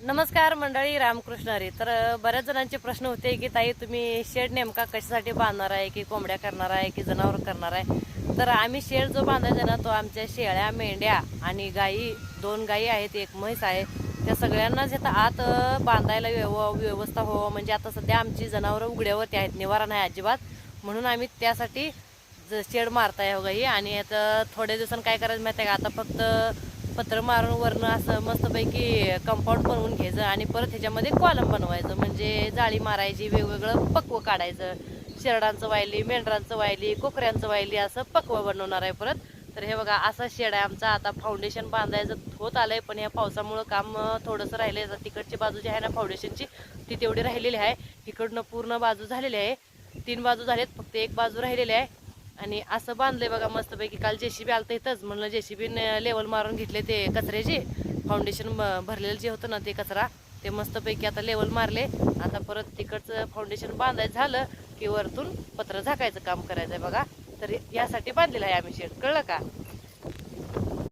नमस्कार मंडळी रामकृष्ण हरी. तर बऱ्याच जणांचे प्रश्न होते की ताई तुम्ही शेड नेमका कशासाठी बांधणार आहे? की कोंबड्या करणार आहे? की जनावर करणार आहे? तर आम्ही शेड जो बांधायचा ना तो आमच्या शेळ्या मेंढ्या आणि गाई दोन गाई आहेत एक म्हैस आहे. त्या सगळ्यांनाच आता आत बांधायला व्यव व्यवस्था व्हावं. म्हणजे आता सध्या आमची जनावरं उघड्यावरती आहेत निवारा नाही अजिबात. म्हणून आम्ही त्यासाठी ज- शेड मारताय हो गाई. आणि आता थोड्या दिवसांनी काय करायचं माहिती आहे का? आता फक्त पत्र मारून वरनं असं मस्तपैकी कंपाऊंड बनवून घ्यायचं आणि परत ह्याच्यामध्ये कॉलम बनवायचं. म्हणजे जाळी मारायची वेगवेगळं पक्व काढायचं. शेरडांचं वायली मेंढरांचं वायली कोकऱ्यांचं वायली असं पक्व बनवणार आहे परत. तर हे बघा असा शेड आहे आमचा. आता फाउंडेशन बांधायचं होत आलंय पण या पावसामुळं काम थोडंसं राहिलंय. तिकडची बाजू जी आहे ना फाउंडेशनची ती तेवढी राहिलेली आहे. इकडनं पूर्ण बाजू झालेली आहे. तीन बाजू झालेत फक्त एक बाजू राहिलेली आहे. आणि असं बांधलंय बघा मस्तपैकी. काल जेसीबी आलं इथंच. म्हणलं जेसीबी लेवल मारून घेतले ते कचऱ्याचे फाउंडेशन भरलेलं जे होतं ना ते कचरा ते मस्तपैकी आता लेवल मारले. आता परत तिकडचं फाउंडेशन बांधायचं झालं की वरतून पत्र झाकायचं काम करायचं आहे बघा. तर यासाठी बांधलेलं आहे आम्ही शेड. कळलं का?